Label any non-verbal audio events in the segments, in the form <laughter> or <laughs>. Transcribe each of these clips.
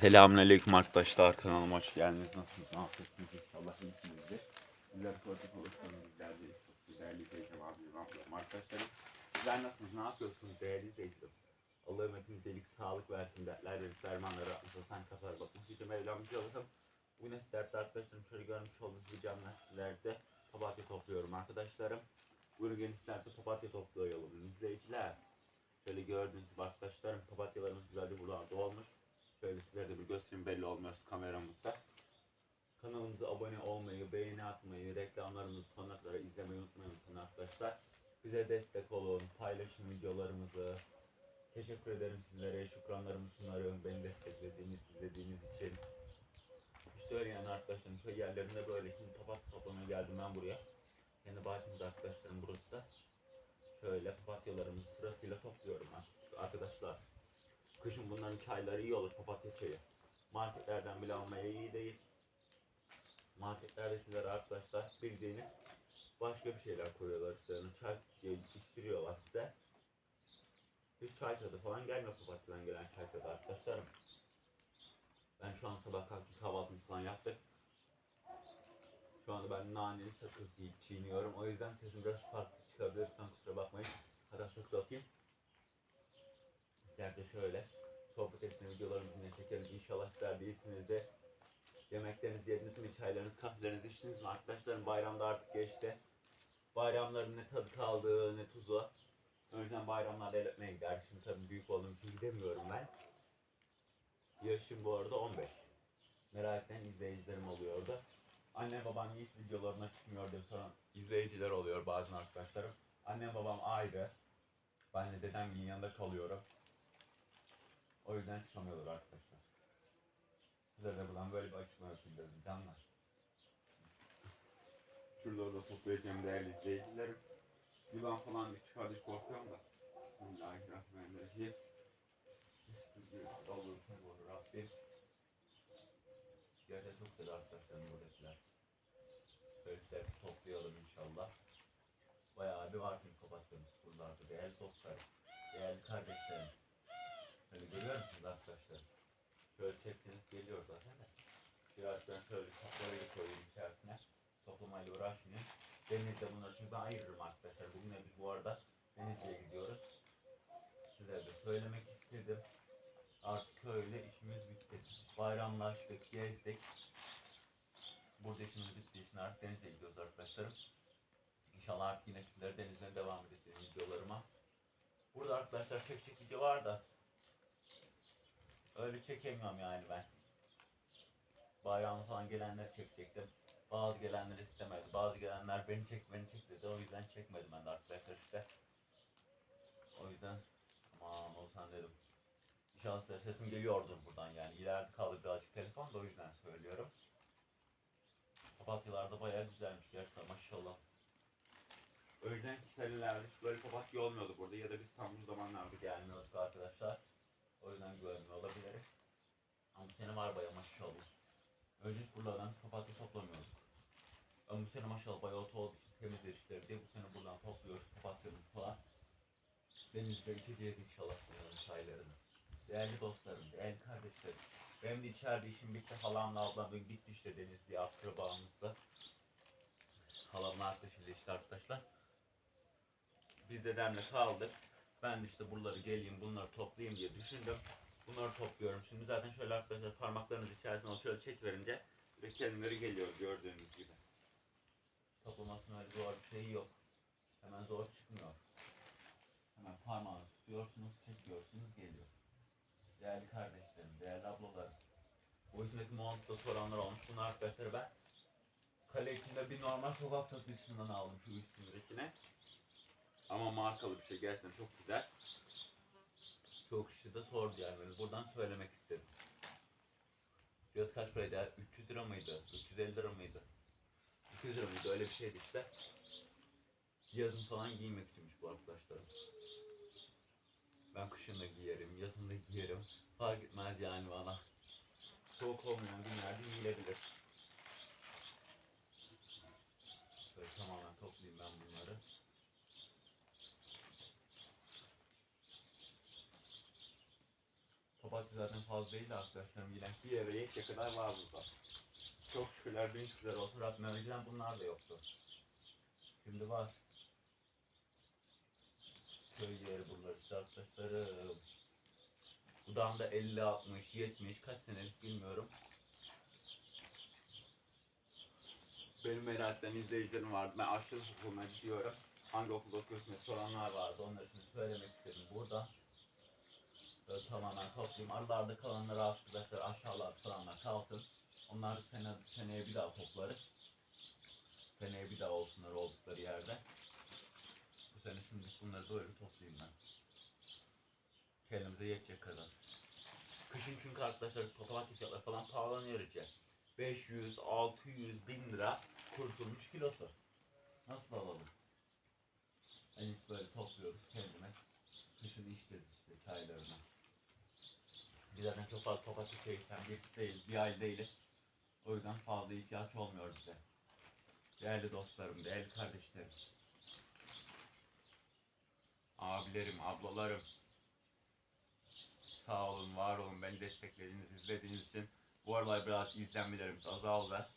Selamünaleyküm arkadaşlar kanalıma hoş geldiniz. Nasılsınız? Ne yapıyorsunuz? İnşallah iyisinizdir. Sizler soracak olursanız bizler de çok değerli teyzem abim ablam arkadaşlarım. Sizler nasılsınız? Ne yapıyorsunuz değerli izleyicilerim? Allah'ım hepinize iyilik, sağlık versin. Dertler verip dermanları atmışsa sen kafalar bakmış. Yüce Mevlam yüce Allah'ım. Bugün size dertli arkadaşlarım şöyle görmüş olduğunuz bu camlar sizlerde papatya topluyorum arkadaşlarım. Buyurun gelin sizler de papatya toplayalım izleyiciler. Şöyle gördüğünüz gibi arkadaşlarım papatyalarımız güzelce buralarda olmuş. Şöyle sizlere de bir göstereyim belli olmuyor kameramızda. Kanalımıza abone olmayı, beğeni atmayı, reklamlarımızı sonuna kadar izlemeyi unutmayın arkadaşlar. Bize destek olun, paylaşın videolarımızı. Teşekkür ederim sizlere, şükranlarımı sunarım beni desteklediğiniz, izlediğiniz için. İşte öyle yani arkadaşlarım, köy yerlerinde böyle. Şimdi papatya toplamaya geldim ben buraya. Kendi bahçemde arkadaşlarım burası da. Şöyle papatyalarımızı sırasıyla topluyorum ben arkadaşlar. Kışın bunların çayları iyi olur papatya çayı. Marketlerden bile almaya iyi değil. Marketlerdekiler arkadaşlar bildiğiniz başka bir şeyler koyuyorlar üzerine. Çay içtiriyorlar size. Hiç çay tadı falan gelmiyor papatyadan gelen çay tadı arkadaşlarım. Ben şu an sabah kalktım kahvaltımızı falan yaptık. Şu anda ben naneli sakız yiyip çiğniyorum. O yüzden sesim biraz farklı çıkabilir. Lütfen kusura bakmayın. Hatta sakız atayım. Sizler de şöyle sohbet etme videolarımızı yine çekelim. İnşallah sizler de iyisinizdir. Yemeklerinizi yediniz mi? Çaylarınız, kahvelerinizi içtiniz mi? Arkadaşlarım bayramda artık geçti. Bayramların ne tadı kaldı ne tuzu. Yüzden bayramlarda el öpmeye gider. Şimdi tabii büyük olduğum için gidemiyorum ben. Yaşım bu arada 15. Merak eden izleyicilerim oluyor orada. Annem babam hiç videolarına çıkmıyor diye soran izleyiciler oluyor bazen arkadaşlarım. Annem babam ayrı. Ben de dedemin yanında kalıyorum. O yüzden çıkamıyorlar arkadaşlar. Size de buradan böyle bir açıklama yapayım dedim canlar. Şurada da toplayacağım değerli izleyicilerim. Yılan falan bir çıkar hiç korkuyorum da. Bismillahirrahmanirrahim. Bismillahirrahmanirrahim. Olur Rabbim. Gerçekten çok güzel arkadaşlar buradakiler. Böyle toplayalım inşallah. Bayağı bir var çünkü kapattığımız buralarda. Değerli dostlar, değerli kardeşlerim. Hani görüyor musunuz arkadaşlar? Şöyle çekseniz geliyor zaten de. Biraz ben şöyle kapları koyayım içerisine. Toplamayla uğraşmayayım. Denizde bunları çünkü ben ayırırım arkadaşlar. Bugün biz bu arada Denizli'ye gidiyoruz. Size de söylemek istedim. Artık öyle işimiz bitti. Bayramlaştık, gezdik. Burada işimiz bittiği için artık denize gidiyoruz arkadaşlarım. İnşallah artık yine sizlere denizden devam edeceğim videolarıma. Burada arkadaşlar çek çekici var da öyle çekemiyorum yani ben. Bayramı falan gelenler çekecektim. Bazı gelenler istemedi. Bazı gelenler beni çek beni çek dedi. O yüzden çekmedim ben de arkadaşlar işte. O yüzden aman olsan dedim. İnşallah sesim geliyordur buradan yani. İleride kaldı birazcık telefon da o yüzden söylüyorum. Papatyalar da bayağı güzelmiş gerçekten maşallah. Senelerde hiç böyle papatya olmuyordu burada ya da biz tam bu zamanlarda gelmiyorduk arkadaşlar. O yüzden görmüyor olabiliriz. Ama bu sene var bayağı maşallah. Önce hiç buralardan papatya toplamıyorduk. Ama bu sene maşallah bayağı ot olduğu için temizler işleri diye bu sene buradan topluyoruz papatyamızı falan. Denizde içeceğiz inşallah bunların çaylarını. Değerli dostlarım, değerli kardeşlerim. Benim de içeride işim bitti. Halamla ablam gitti işte Denizli'ye akrabamızda. Halamla arkadaşıyla işte arkadaşlar. Biz dedemle kaldık. Ben işte buraları geleyim bunları toplayayım diye düşündüm. Bunları topluyorum. Şimdi zaten şöyle arkadaşlar parmaklarınız içerisine alıp şöyle çek verince ve geliyor gördüğünüz gibi. Toplamasının öyle zor bir şeyi yok. Hemen zor çıkmıyor. Hemen parmağınızı tutuyorsunuz, çekiyorsunuz, geliyor. Değerli kardeşlerim, değerli ablalarım. Bu hizmeti muhakkak soranlar olmuş. Bunu arkadaşlar ben kale içinde bir normal sokak satıcısından aldım şu üstündekine. Ama markalı bir şey gerçekten çok güzel. Çok kişi de sordu yani beni. Buradan söylemek istedim. Fiyat kaç paraydı? ya? 300 lira mıydı? 350 lira mıydı? 200 lira mıydı? Öyle bir şeydi işte. Yazın falan giymek istemiş bu arkadaşlarım. Ben kışın da giyerim, yazın da giyerim. Fark etmez yani bana. Soğuk olmayan günlerde giyilebilir. Böyle tamamen toplayayım ben bunları. Papatya zaten fazla değil de arkadaşlarım yine bir eve yetecek kadar var burada. Çok şükürler bin şükürler olsun Rabbim önceden bunlar da yoktu. Şimdi var. Köy yeri bunlar işte arkadaşlarım. Budağımda 50, 60, 70 kaç senelik bilmiyorum. Benim merak eden izleyicilerim vardı. Ben aşçılık okuluna gidiyorum. Hangi okulda okuyorsun diye soranlar vardı. Onlar için söylemek istedim burada. Böyle tamamen toplayayım. Aralarda kalanlar arkadaşlar aşağılarda kalanlar kalsın. Onları sene, seneye bir daha toplarız. Seneye bir daha olsunlar oldukları yerde. Bu sene şimdi bunları böyle toplayayım ben. Kendimize yetecek kadar. Kışın çünkü arkadaşlar papatya fiyatları falan pahalanıyor iyice. 500, 600, 1000 lira kurtulmuş kilosu. Nasıl alalım? En iyisi böyle topluyoruz kendime. Kışın içeceğiz işte çaylarını. Biz zaten çok fazla papatya şey bir değil, bir ay değiliz. O yüzden fazla ihtiyaç olmuyor bize. Değerli dostlarım, değerli kardeşlerim. Abilerim, ablalarım. Sağ olun, var olun. Beni desteklediğiniz, izlediğiniz için. Bu aralar biraz izlenmelerimiz azaldı.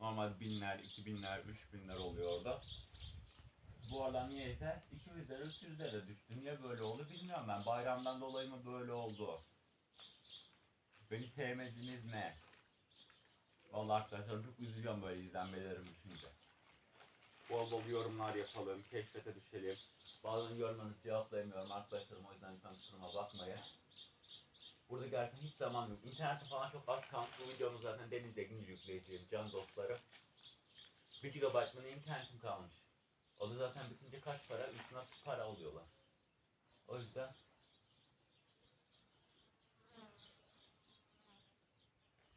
Normal binler, iki binler, üç binler oluyor orada. Bu aralar niyeyse 200'lere, 300'lere düştü. Niye böyle oldu bilmiyorum ben. Bayramdan dolayı mı böyle oldu? Beni sevmediniz ne? Vallahi arkadaşlar çok üzülüyorum böyle izlenmelerim düşünce. Bol bol yorumlar yapalım, keşfete düşelim. Bazen yorumlarınızı cevaplayamıyorum arkadaşlarım o yüzden lütfen kusuruma bakmayın. Burada gerçekten hiç zaman yok. İnternette falan çok az kalmış. Bu videomu zaten denizde gün yükleyeceğim can dostlarım. 1 GB mı ne internetim kalmış. O da zaten bitince kaç para? Üstüne para alıyorlar. O yüzden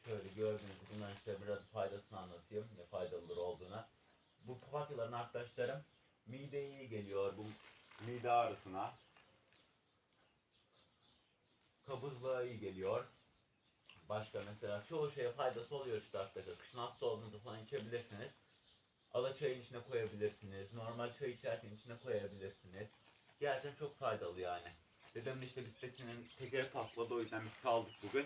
şöyle gördüğünüz gibi bunların size biraz faydasını anlatayım. Ne faydalıdır olduğuna. Bu papatyaların arkadaşlarım mideye iyi geliyor. Bu mide ağrısına. Kabızlığa iyi geliyor. Başka mesela çoğu şeye faydası oluyor işte arkadaşlar. Kışın hasta olduğunuzda falan içebilirsiniz. Ala çayın içine koyabilirsiniz. Normal çay içerken içine koyabilirsiniz. Gerçekten çok faydalı yani. Dedemin işte bisikletinin tekeri patladı o yüzden biz kaldık bugün.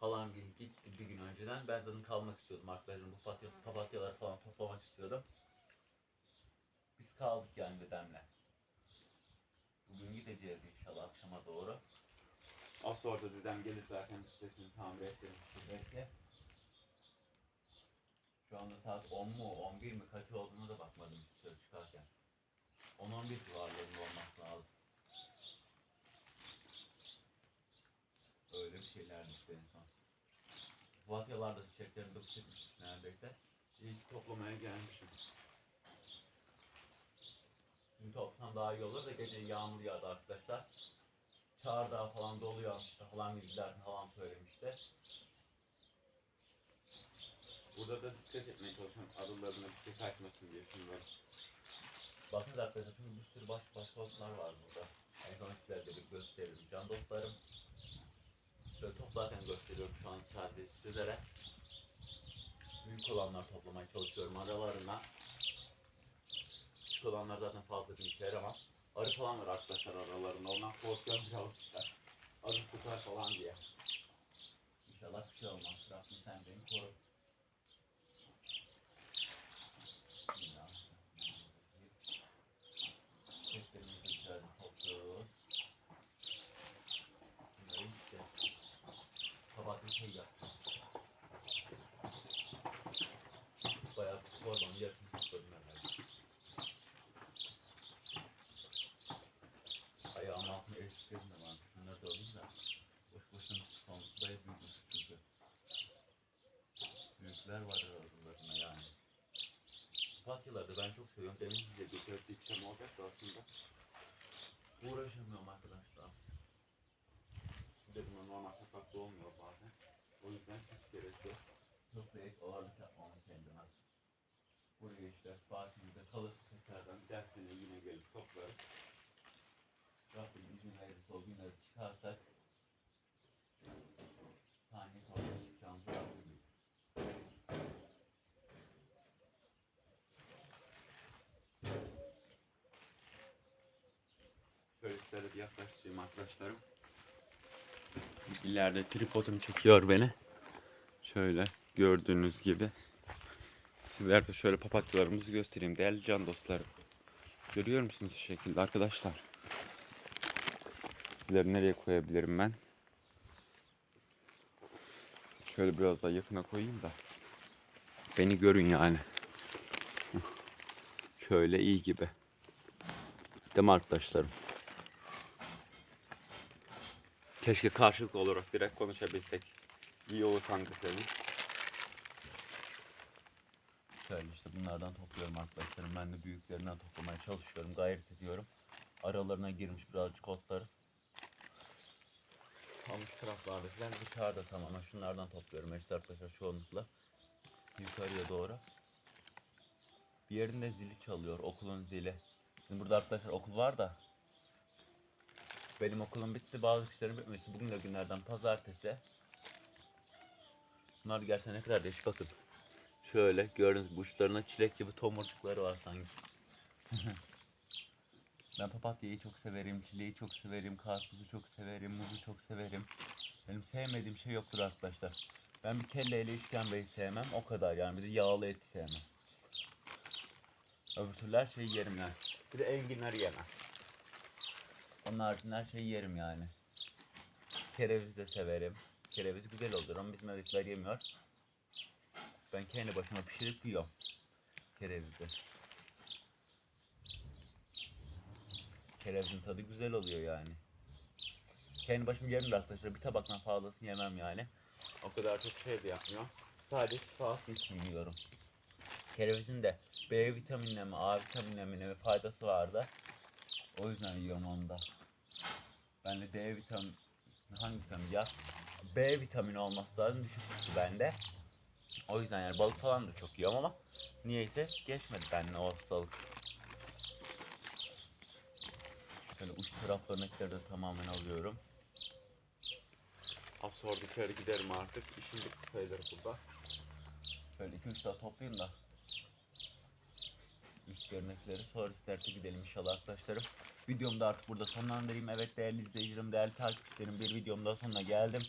Halam gibi gitti bir gün önceden. Ben zaten kalmak istiyordum arkadaşlarım. Bu papatya, papatyaları falan toplamak istiyordum. Biz kaldık yani dedemle. Bugün gideceğiz inşallah akşama doğru. Az sonra da dedem gelir zaten bisikletini tamir ettirir belki. Şu anda saat 10 mu 11 mi kaç olduğunu da bakmadım dışarı çıkarken. 10-11 civarlarında olması lazım. Öyle bir şeylerdi işte en son. Vatyalarda çiçeklerini de çekmiş neredeyse. Ki toplamaya gelmişim. Şimdi toplasam daha iyi olur da gece yağmur yağdı arkadaşlar. Çağrıdağı falan doluyor işte falan gibiler falan söylemişti. Burada da dikkat etmeye çalışıyorum arılarına bir şey kaçmasın diye şimdi böyle. Bakın arkadaşlar şimdi bir sürü baş baş otlar var burada. En son sizlere de bir gösteririm can dostlarım. Şöyle toplarken gösteriyorum şu an sadece sizlere. Büyük olanlar toplamaya çalışıyorum aralarına. Küçük olanlar zaten fazla bir işe yaramaz. Arı falan var arkadaşlar aralarında. Ondan korkuyorum birazcık. Arı tutar falan diye. İnşallah bir şey olmaz. Rabbim sen koru. Çiçeklerimizi güzelce topluyoruz. Bunları işte kabaklı şey yapacağız. Bayağı çorbanın yarısını topladım herhalde. Altında eşliklerim de varmış. Bunları da alayım da. Boş boşuna sonuçta büyümüş çünkü. Büyükler var aralarında yani. Papatyaları da ben çok seviyorum. Demin size getirdiği ikisem olacak da aslında. Uğraşamıyorum arkadaşlar. Bir de bunlar normal sokakta olmuyor bazen. O yüzden hiç gerek. Çok büyük ağırlık yapmam kendime. Buraya işte bahçemizde kalırsa tekrardan sene yine gelip toplarız. Rabbim izin verirse o günleri çıkarsak saniye sonra çıkacağımızı Rabbim Şöyle sizlere bir yaklaştırayım arkadaşlarım. İleride tripodum çekiyor beni. Şöyle gördüğünüz gibi. Sizlere de şöyle papatyalarımızı göstereyim değerli can dostlarım. Görüyor musunuz şu şekilde arkadaşlar? Sizleri nereye koyabilirim ben? Şöyle biraz daha yakına koyayım da. Beni görün yani. Şöyle iyi gibi. Değil mi arkadaşlarım? Keşke karşılıklı olarak direkt konuşabilsek. İyi olur sanki senin. Şöyle işte bunlardan topluyorum arkadaşlarım. Ben de büyüklerinden toplamaya çalışıyorum. Gayret ediyorum. Aralarına girmiş birazcık otları. Tam şu taraflarda falan dışarıda tamamen şunlardan topluyorum işte arkadaşlar çoğunlukla. Yukarıya doğru. Bir yerinde zili çalıyor okulun zili. Şimdi burada arkadaşlar okul var da benim okulum bitti bazı kişilerin bitmesi. Bugün de günlerden pazartesi. Bunlar gerçekten ne kadar değişik bakın. Şöyle gördüğünüz gibi uçlarına çilek gibi tomurcukları var sanki. <laughs> ben papatyayı çok severim, çileği çok severim, karpuzu çok severim, muzu çok severim. Benim sevmediğim şey yoktur arkadaşlar. Ben bir kelleyle işkembeyi sevmem, o kadar yani. Bir de yağlı eti sevmem. Öbür türlü her şeyi yerim yani. Bir de enginleri yemem. Onun haricinde her şeyi yerim yani. Kereviz de severim. Kereviz güzel olur ama bizim evdekiler yemiyor. Ben kendi başıma pişirip yiyorum. Kerevizi. Kerevizin tadı güzel oluyor yani. Kendi başıma yerim de arkadaşlar. Bir tabaktan fazlasını yemem yani. O kadar çok şey de yapmıyor. Sadece şifası için yiyorum. Kerevizin de B vitaminine mi, A vitaminine mi ne mi faydası var da. O yüzden yiyorum onu da. Ben de D vitamin, hangi vitamin ya? B vitamini olması lazım düşük bende. O yüzden yani balık falan da çok yiyorum ama niyeyse geçmedi bende o hastalık. Şöyle uç taraflarındakileri de tamamen alıyorum. Az sonra dışarı giderim artık. İşim bitti sayılır burada. Şöyle 2-3 daha toplayayım da üst görünekleri sonra isterte gidelim inşallah arkadaşlarım. Videomu da artık burada sonlandırayım. Evet değerli izleyicilerim, değerli takipçilerim bir videom daha sonuna geldim.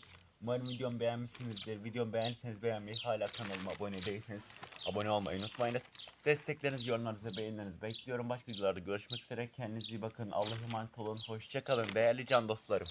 Umarım videomu beğenmişsinizdir. Videomu beğendiyseniz beğenmeyi, hala kanalıma abone değilseniz abone olmayı unutmayınız. Desteklerinizi, yorumlarınızı, beğenilerinizi bekliyorum. Başka videolarda görüşmek üzere. Kendinize iyi bakın. Allah'a emanet olun. Hoşçakalın değerli can dostlarım.